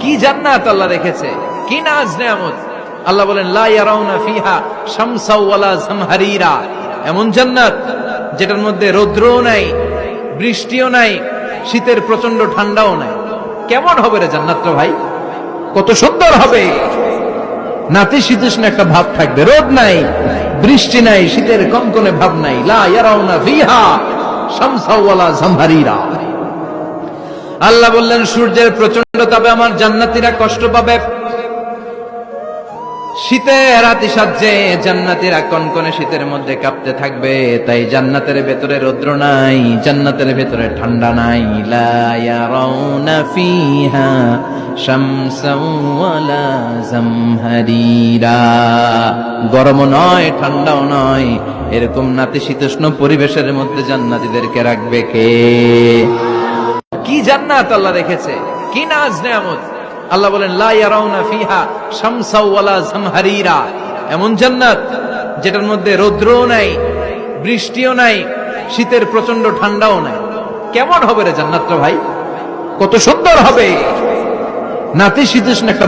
কি জান্নাত আল্লাহ রেখেছে? কি নাজ নেয়ামত? আল্লাহ বলেন, লা ফিহা শামসা এমন জান্নাত যেটার মধ্যে রৌদ্রও নাই, বৃষ্টিও নাই, শীতের প্রচণ্ড ঠান্ডাও নাই। কেমন হবে রে জান্নাতটা ভাই? কত সুন্দর হবে। নাতি শীতোষ্ণ একটা ভাব থাকবে, রোদ নাই, বৃষ্টি নাই, শীতের কনকনে ভাব নাই। লা ফিহা শামসা আল্লাহ বললেন, সূর্যের প্রচণ্ড তাপে আমার জান্নাতীরা কষ্ট পাবে। শীতে রাতি সাজ্জে জান্নাতীরা কনকনে শীতের মধ্যে কাঁপতে থাকবে। তাই জান্নাতের ভেতরে রৌদ্র নাই, জান্নাতের ভেতরে ঠান্ডা নাই। গরমও নয়, ঠান্ডাও নয়, এরকম নাতিশীতোষ্ণ পরিবেশের মধ্যে জান্নাতীদেরকে রাখবে কে? কি জান্নাত আল্লাহ রেখেছে? কি নাজ নেয়ামত? আল্লাহ বলেন, লা ফিহা শামসা ওয়ালা জামহারিরা। এমন জান্নাত যেটার মধ্যে রৌদ্রও নাই, বৃষ্টিও নাই, শীতের প্রচণ্ড ঠান্ডাও নাই। কেমন হবে রে জান্নাতটা ভাই? কত সুন্দর হবে। নাতি শীতোষ্ণ একটা